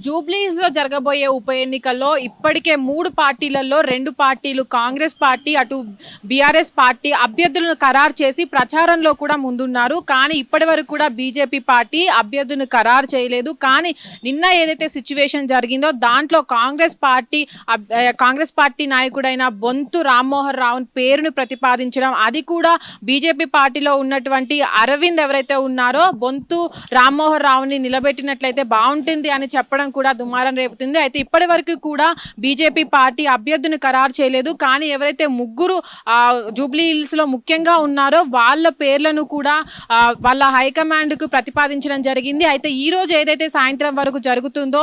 జూబ్లీస్లో జరగబోయే ఉప ఎన్నికల్లో ఇప్పటికే మూడు పార్టీలలో రెండు పార్టీలు కాంగ్రెస్ పార్టీ అటు బీఆర్ఎస్ పార్టీ అభ్యర్థులను ఖరారు చేసి ప్రచారంలో కూడా ముందున్నారు. కానీ ఇప్పటి వరకు కూడా బీజేపీ పార్టీ అభ్యర్థులను ఖరారు చేయలేదు. కానీ నిన్న ఏదైతే సిచ్యువేషన్ జరిగిందో దాంట్లో కాంగ్రెస్ పార్టీ అబ్- కాంగ్రెస్ పార్టీ నాయకుడైన బొంతు రామ్మోహన్ రావు పేరును ప్రతిపాదించడం అది కూడా బీజేపీ పార్టీలో ఉన్నటువంటి అరవింద్ ఎవరైతే ఉన్నారో బొంతు రామ్మోహన్ రావుని నిలబెట్టినట్లయితే బాగుంటుంది అని చెప్పడం కూడా దుమారం రేపుతుంది. అయితే ఇప్పటి వరకు కూడా బీజేపీ పార్టీ అభ్యర్థిని ఖరారు చేయలేదు. కానీ ఎవరైతే ముగ్గురు జూబ్లీ హిల్స్లో ముఖ్యంగా ఉన్నారో వాళ్ళ పేర్లను కూడా వాళ్ళ హైకమాండ్కు ప్రతిపాదించడం జరిగింది. అయితే ఈ రోజు ఏదైతే సాయంత్రం వరకు జరుగుతుందో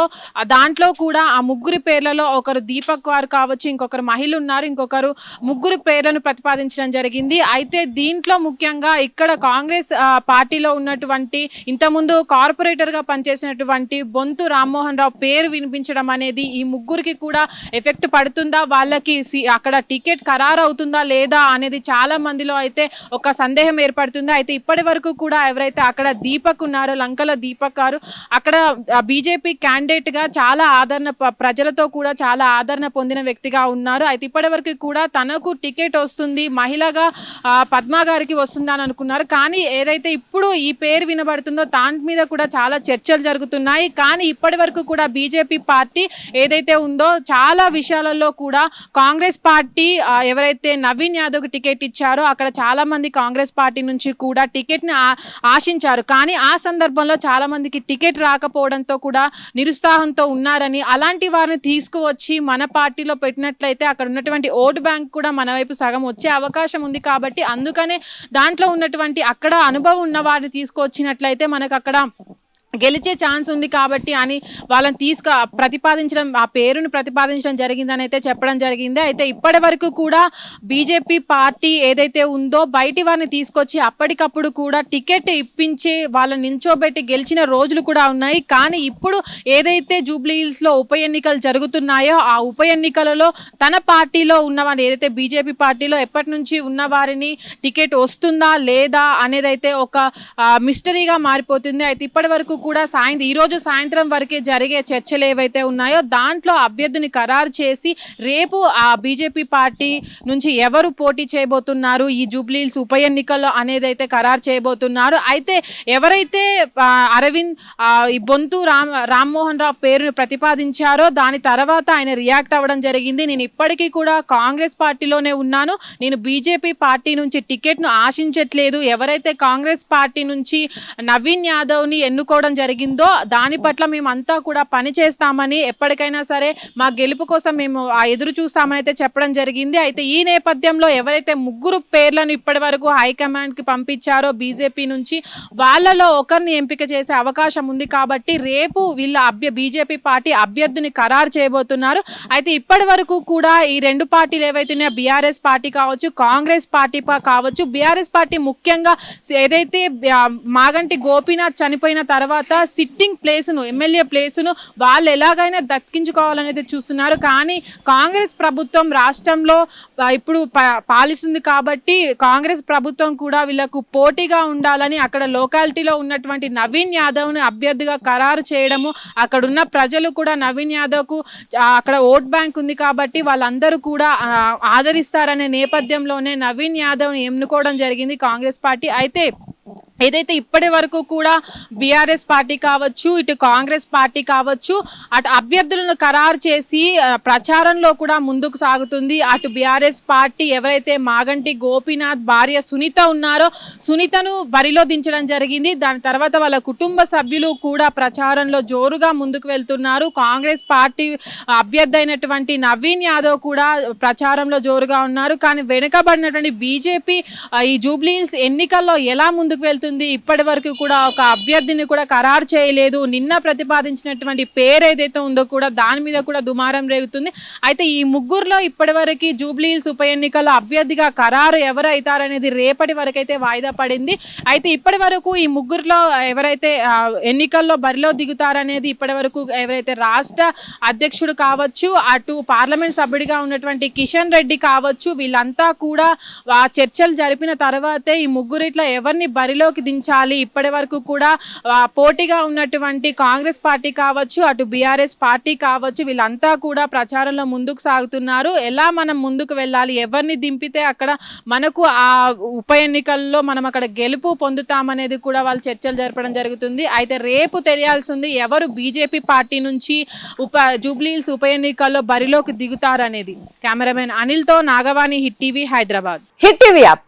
దాంట్లో కూడా ఆ ముగ్గురి పేర్లలో ఒకరు దీపక్ వారు కావచ్చు ఇంకొకరు మహిళ ఉన్నారు ఇంకొకరు ముగ్గురు పేర్లను ప్రతిపాదించడం జరిగింది. అయితే దీంట్లో ముఖ్యంగా ఇక్కడ కాంగ్రెస్ పార్టీలో ఉన్నటువంటి ఇంతకుముందు కార్పొరేటర్గా పనిచేసినటువంటి బొంతు రామ్మోహన్ రావు పేరు వినిపించడం అనేది ఈ ముగ్గురికి కూడా ఎఫెక్ట్ పడుతుందా? వాళ్ళకి సి- అక్కడ టికెట్ ఖరారు అవుతుందా లేదా అనేది చాలా మందిలో అయితే ఒక సందేహం ఏర్పడుతుంది. అయితే ఇప్పటి వరకు కూడా ఎవరైతే అక్కడ దీపక్ ఉన్నారో లంకల దీపక్ గారు అక్కడ బీజేపీ క్యాండిడేట్గా చాలా ఆదరణ ప- ప్రజలతో కూడా చాలా ఆదరణ పొందిన వ్యక్తిగా ఉన్నారు. అయితే ఇప్పటి వరకు కూడా తనకు టికెట్ వస్తుంది మహిళగా పద్మా గారికి వస్తుందని అనుకున్నారు. కానీ ఏదైతే ఇప్పుడు ఈ పేరు వినబడుతుందో దాని మీద కూడా చాలా చర్చలు జరుగుతున్నాయి. కానీ ఇప్పటి వరకు కూడా బీజేపీ పార్టీ ఏదైతే ఉందో చాలా విషయాలలో కూడా కాంగ్రెస్ పార్టీ ఎవరైతే నవీన్ యాదవ్ టికెట్ ఇచ్చారో అక్కడ చాలా మంది కాంగ్రెస్ పార్టీ నుంచి కూడా టికెట్ని ఆశించారు. కానీ ఆ సందర్భంలో చాలా మందికి టికెట్ రాకపోవడంతో కూడా నిరుత్సాహంతో ఉన్నారని అలాంటి వారిని తీసుకువచ్చి మన పార్టీలో పెట్టినట్లయితే అక్కడ ఉన్నటువంటి ఓటు బ్యాంక్ కూడా మన వైపు సగం వచ్చే అవకాశం ఉంది కాబట్టి అందుకనే దాంట్లో ఉన్నటువంటి అక్కడ అనుభవం ఉన్న వారిని తీసుకొచ్చినట్లయితే మనకు అక్కడ గెలిచే ఛాన్స్ ఉంది కాబట్టి అని వాళ్ళని తీసుకు ప్రతిపాదించడం ఆ పేరును ప్రతిపాదించడం జరిగిందని అయితే చెప్పడం జరిగింది. అయితే ఇప్పటి వరకు కూడా బీజేపీ పార్టీ ఏదైతే ఉందో బయటి వారిని తీసుకొచ్చి అప్పటికప్పుడు కూడా టికెట్ ఇప్పించి వాళ్ళని నిల్చోబెట్టి గెలిచిన రోజులు కూడా ఉన్నాయి. కానీ ఇప్పుడు ఏదైతే జూబ్లీ హిల్స్లో ఉప ఎన్నికలు జరుగుతున్నాయో ఆ ఉప ఎన్నికలలో తన పార్టీలో ఉన్నవారు ఏదైతే బీజేపీ పార్టీలో ఎప్పటి నుంచి ఉన్న వారిని టికెట్ వస్తుందా లేదా అనేది అయితే ఒక మిస్టరీగా మారిపోతుంది. అయితే ఇప్పటి వరకు కూడా సాయంత్రం ఈ రోజు సాయంత్రం వరకే జరిగే చర్చలు ఏవైతే ఉన్నాయో దాంట్లో అభ్యర్థిని ఖరారు చేసి రేపు ఆ బీజేపీ పార్టీ నుంచి ఎవరు పోటీ చేయబోతున్నారు ఈ జూబ్లీల్స్ ఉప ఎన్నికల్లో అనేది అయితే ఖరారు చేయబోతున్నారు అయితే ఎవరైతే అరవింద్ ఈ బొంతు రామ్ రామ్మోహన్ రావు పేరును ప్రతిపాదించారో దాని తర్వాత ఆయన రియాక్ట్ అవ్వడం జరిగింది. నేను ఇప్పటికీ కూడా కాంగ్రెస్ పార్టీలోనే ఉన్నాను. నేను బీజేపీ పార్టీ నుంచి టికెట్ను ఆశించట్లేదు. ఎవరైతే కాంగ్రెస్ పార్టీ నుంచి నవీన్ యాదవ్ని ఎన్నుకోవడం జరిగిందో దాని పట్ల మేమంతా కూడా పని చేస్తామని ఎప్పటికైనా సరే మా గెలుపు కోసం మేము ఆ ఎదురు చూస్తామని అయితే చెప్పడం జరిగింది. అయితే ఈ నేపథ్యంలో ఎవరైతే ముగ్గురు పేర్లను ఇప్పటి వరకు హైకమాండ్కి పంపించారో బీజేపీ నుంచి వాళ్ళలో ఒకరిని ఎంపిక చేసే అవకాశం ఉంది కాబట్టి రేపు వీళ్ళ అభ్య బీజేపీ పార్టీ అభ్యర్థిని ఖరారు చేయబోతున్నారు. అయితే ఇప్పటి వరకు కూడా ఈ రెండు పార్టీలు ఏవైతే ఉన్నాయో బీఆర్ఎస్ పార్టీ కావచ్చు కాంగ్రెస్ పార్టీ కావచ్చు బీఆర్ఎస్ పార్టీ ముఖ్యంగా ఏదైతే మాగంటి గోపీనాథ్ చనిపోయిన తర్వాత సిట్టింగ్ ప్లేసును ఎమ్మెల్యే ప్లేసును వాళ్ళు ఎలాగైనా దక్కించుకోవాలనేది చూస్తున్నారు. కానీ కాంగ్రెస్ ప్రభుత్వం రాష్ట్రంలో ఇప్పుడు ప- పాలిస్తుంది కాబట్టి కాంగ్రెస్ ప్రభుత్వం కూడా వీళ్ళకు పోటీగా ఉండాలని అక్కడ లోకాలిటీలో ఉన్నటువంటి నవీన్ యాదవ్ను అభ్యర్థిగా ఖరారు చేయడము అక్కడున్న ప్రజలు కూడా నవీన్ యాదవ్కు అక్కడ ఓట్ బ్యాంక్ ఉంది కాబట్టి వాళ్ళందరూ కూడా ఆదరిస్తారనే నేపథ్యంలోనే నవీన్ యాదవ్ని ఎన్నుకోవడం జరిగింది కాంగ్రెస్ పార్టీ. అయితే ఏదైతే ఇప్పటి వరకు కూడా బీఆర్ఎస్ పార్టీ కావచ్చు ఇటు కాంగ్రెస్ పార్టీ కావచ్చు అటు అభ్యర్థులను ఖరారు చేసి ప్రచారంలో కూడా ముందుకు సాగుతుంది. అటు బీఆర్ఎస్ పార్టీ ఎవరైతే మాగంటి గోపీనాథ్ భార్య సునీత ఉన్నారో సునీతను బరిలో దించడం జరిగింది. దాని తర్వాత వాళ్ళ కుటుంబ సభ్యులు కూడా ప్రచారంలో జోరుగా ముందుకు వెళ్తున్నారు. కాంగ్రెస్ పార్టీ అభ్యర్థి అయినటువంటి నవీన్ యాదవ్ కూడా ప్రచారంలో జోరుగా ఉన్నారు. కానీ వెనుకబడినటువంటి బీజేపీ ఈ జూబ్లీహిల్స్ ఎన్నికల్లో ఎలా ముందుకు వెళ్తుంది ఇప్పటి వరకు కూడా ఒక అభ్యర్థిని కూడా ఖరారు చేయలేదు. నిన్న ప్రతిపాదించినటువంటి పేరు ఏదైతే ఉందో కూడా దాని మీద కూడా దుమారం రేగుతుంది. అయితే ఈ ముగ్గురులో ఇప్పటివరకు జూబ్లీహిల్స్ ఉప ఎన్నికల్లో అభ్యర్థిగా ఖరారు ఎవరైతారనేది రేపటి వరకు అయితే వాయిదా పడింది. అయితే ఇప్పటి వరకు ఈ ముగ్గురులో ఎవరైతే ఎన్నికల్లో బరిలో దిగుతారనేది ఇప్పటి వరకు ఎవరైతే రాష్ట్ర అధ్యక్షుడు కావచ్చు అటు పార్లమెంట్ సభ్యుడిగా ఉన్నటువంటి కిషన్ రెడ్డి కావచ్చు వీళ్ళంతా కూడా చర్చలు జరిపిన తర్వాతే ఈ ముగ్గురిట్లో ఎవరిని బరిలోకి బరిలోకి దించాలి. ఇప్పటి వరకు కూడా పోటీగా ఉన్నటువంటి కాంగ్రెస్ పార్టీ కావచ్చు అటు బీఆర్ఎస్ పార్టీ కావచ్చు వీళ్ళంతా కూడా ప్రచారంలో ముందుకు సాగుతున్నారు. ఎలా మనం ముందుకు వెళ్ళాలి? ఎవరిని దింపితే అక్కడ మనకు ఆ ఉప ఎన్నికల్లో మనం అక్కడ గెలుపు పొందుతామనేది కూడా వాళ్ళు చర్చలు జరపడం జరుగుతుంది. అయితే రేపు తెలియాల్సింది ఎవరు బీజేపీ పార్టీ నుంచి ఉప జూబ్లీహిల్స్ ఉప ఎన్నికల్లో బరిలోకి దిగుతారనేది. Cameraman అనిల్తో Nagavani hit TV Hyderabad. Hit TV app.